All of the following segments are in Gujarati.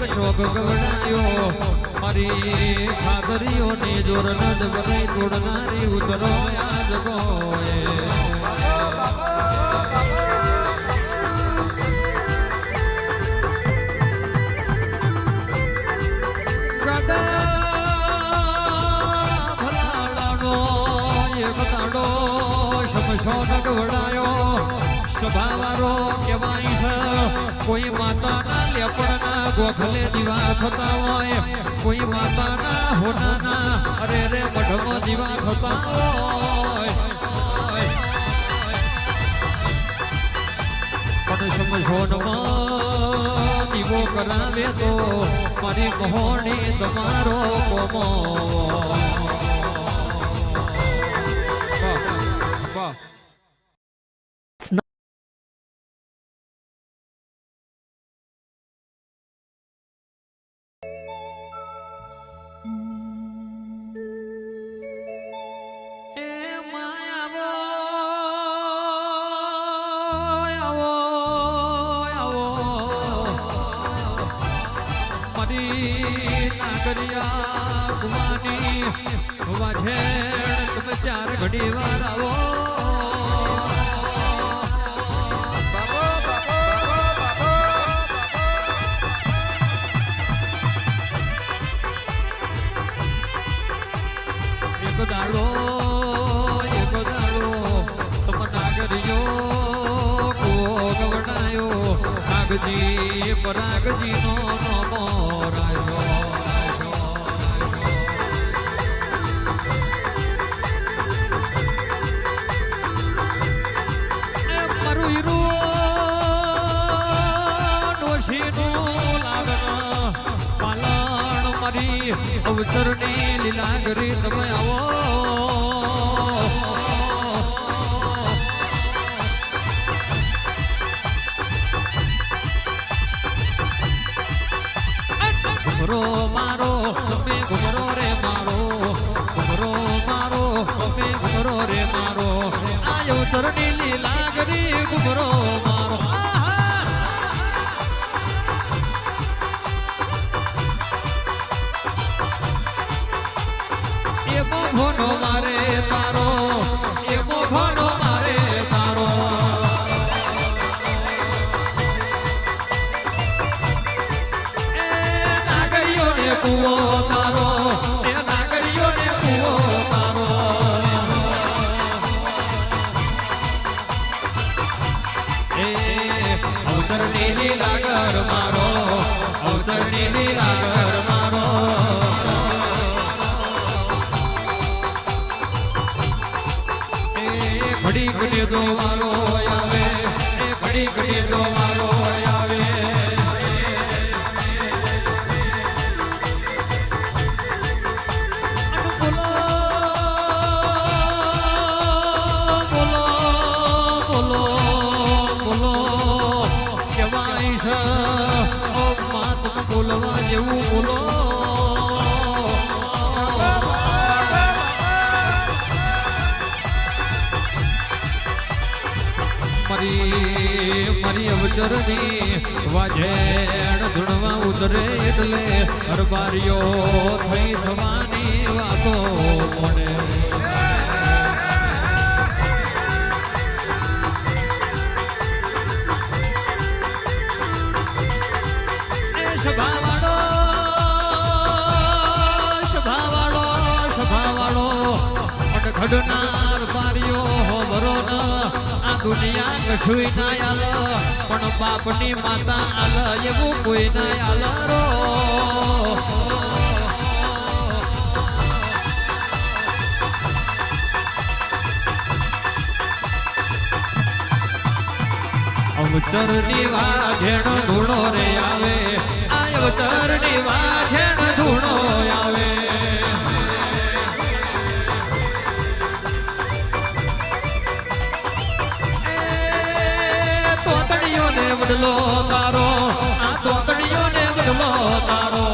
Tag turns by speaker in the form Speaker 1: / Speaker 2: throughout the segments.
Speaker 1: મોણેક ચોક ગવડાયો. મારી ખાતરીઓની જોર નદ બનાઈ તોડનારી ઉતરો આજ ગોએ ભલાડાનો એક દાડો શમશોન ગવડાયો. સભાવારો કહેવાય છે, કોઈ માતાના લેપડના ગોખલે દીવા થતા હોય, કોઈ માતાના હોનાના અરે રે મઢમાં દીવા થતા હોય. પણ સમજોનમાં દીવો કરાવે તો મારી મોહણી તમારો કોમો. વાહ. મારી નાગરિયા ગુમાની વાછેણ તમે ચાર ઘડી વાર આવો. એક દાડો એક દાડો તમ પરાગજી નો અવસરની લીલા કરી તમે આવો ઘુમરો મારો, તમે ઘુમરો રે મારો ઘુમરો મારો, તમે ઘુમરો રે મારો. આયો ચરણી લીલા ઘુમરો મારો અવતરણી ની લાગર મારો. ઘડી ઘડી દો મારો આવે એ ઘડી ઘડી દો અવચરની વાજેણ ધૂણવા ઉતરે એટલે હરબારીઓ થઈ થવાની વાતો મને એ સભાવાળો સભાવાળો સભાવાળો અટખડનાર બારીઓ હોબરો ન આ દુનિયા કશું ના આલો, પણ બાપની માતા આલ, એવું કોઈ ના આલો રો. ચરની વાઘેણ બદલો તારો, આ ચોકડીઓ ને બદલો તારો.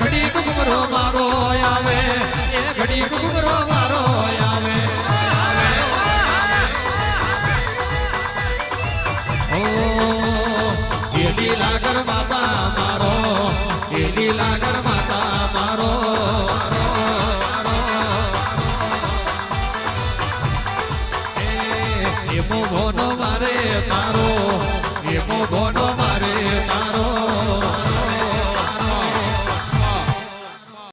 Speaker 1: ઘડી કુકમરો મારો આવે, એ ઘડી કુકમરો મારો આવે. ઓ એ લીલાગર માતા મારો એ લીલાગર માતા એમો ભોનો મારે તારો એમો ભોનો મારે તારો.